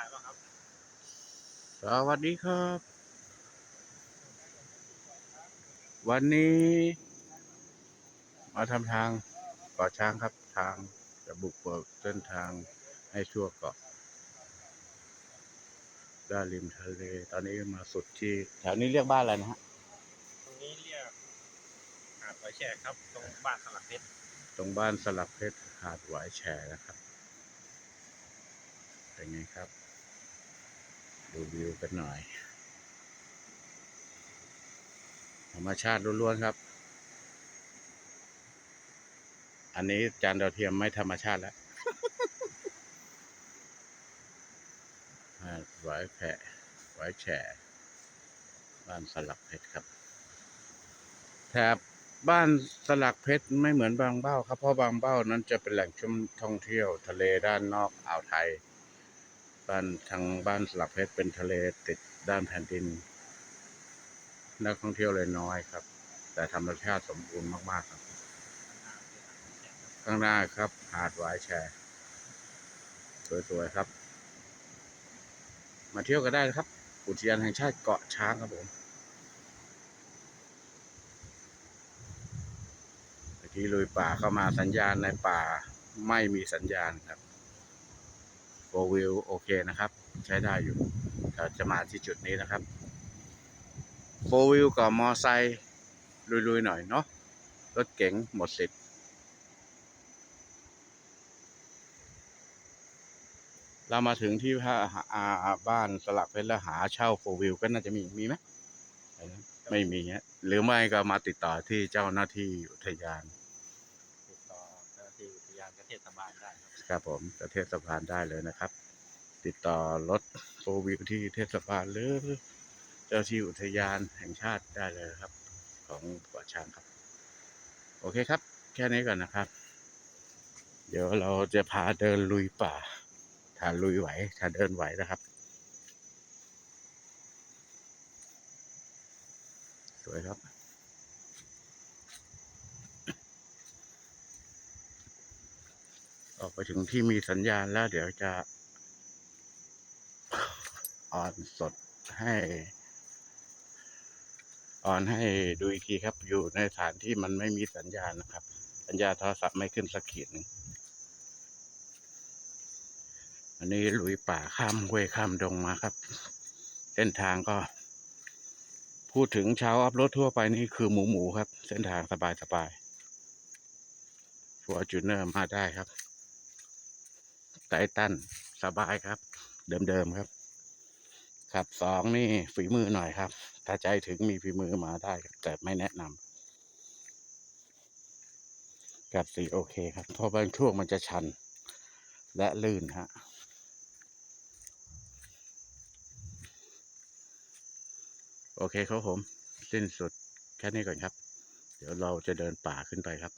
ายป่ะครับ สวัสดีครับ วันนี้ มาทำทางเกาะช้างครับ ทางจะบุกเบิกเส้นทางให้ชั่วเกาะ ด้านริมทะเล ตอนนี้มาสุดที่แถวนี้เรียกบ้านอะไรนะฮะ ตรงนี้เรียกหาดหอยแฉกครับ ตรงบ้านสลักเพชร ตรงบ้านสลับเพชรหาดหวายแฉนะครับเป็นไงครับ ดูวิวกันหน่อย ธรรมชาติล้วนๆครับ อันนี้จานดาวเทียมไม่ธรรมชาติแล้วหาดหวแผะหวแฉบ้านสลักเพชรครับแถบบ้านสลักเพชรไม่เหมือนบางเบ้าครับเพราะบางเบ้านั้นจะเป็นแหล่งชุมท่องเที่ยวทะเลด้านนอกอ่าวไทย บ้านทางบ้านสลักเพชรเป็นทะเลติดด้านแผ่นดิน นักท่องเที่ยวเลยน้อยครับ แต่ธรรมชาติสมบูรณ์มาก ๆ ครับ ข้างหน้าครับ หาดหวายแชร์ สวย ๆ ครับ มาเที่ยวกันได้ครับ อุทยานแห่งชาติเกาะช้างครับผมเมื่อกี้ลุยป่าเข้ามาสัญญาณในป่าไม่มีสัญญาณครับ โฟวิวโอเคนะครับ ใช้ได้อยู่เราจะมาที่จุดนี้นะครับโฟวิวกับมอไซค์ลุยๆหน่อยเนาะรถเก๋งหมดสิทธิ์เรามาถึงที่พระอาบ้านสลักเพชรแล้วหาเช่าโฟวิวก็น่าจะมีมีไหมไม่มีฮะหรือไม่ก็มาติดต่อที่เจ้าหน้าที่อุทยาน ติดต่อเจ้าหน้าที่อุทยานเทศบาลได้ ครับผมจะเทศบาลได้เลยนะครับ ติดต่อรถโฟวิวที่เทศบาลหรือเจ้าที่อุทยานแห่งชาติได้เลยครับ ของเกาะช้างครับ โอเคครับ แค่นี้ก่อนนะครับ เดี๋ยวเราจะพาเดินลุยป่าถ้าลุยไหวถ้าเดินไหวนะครับ สวยครับ ออกไปถึงที่มีสัญญาณแล้วเดี๋ยวจะออนสดให้ออนให้ดูอีกทีครับ อยู่ในสถานที่มันไม่มีสัญญาณนะครับ สัญญาณโทรศัพท์ไม่ขึ้นสักขีดหนึ่งอันนี้ลุยป่าข้ามห้วยข้ามดงมาครับ เส้นทางก็ พูดถึงชาวอัพรถทั่วไปนี่คือหมูหมูครับ เส้นทางสบายสบายฟัวจูเนอร์มาได้ครับ ไตตันสบายครับ เดิมๆครับ ครับสองนี่ฝีมือหน่อยครับ ถ้าใจถึงมีฝีมือมาได้แต่ไม่แนะนำกับสี่โอเคครับเพราะบางช่วงมันจะชัน และลื่นฮะโอเคครับผม สิ้นสุดแค่นี้ก่อนครับ เดี๋ยวเราจะเดินป่าขึ้นไปครับ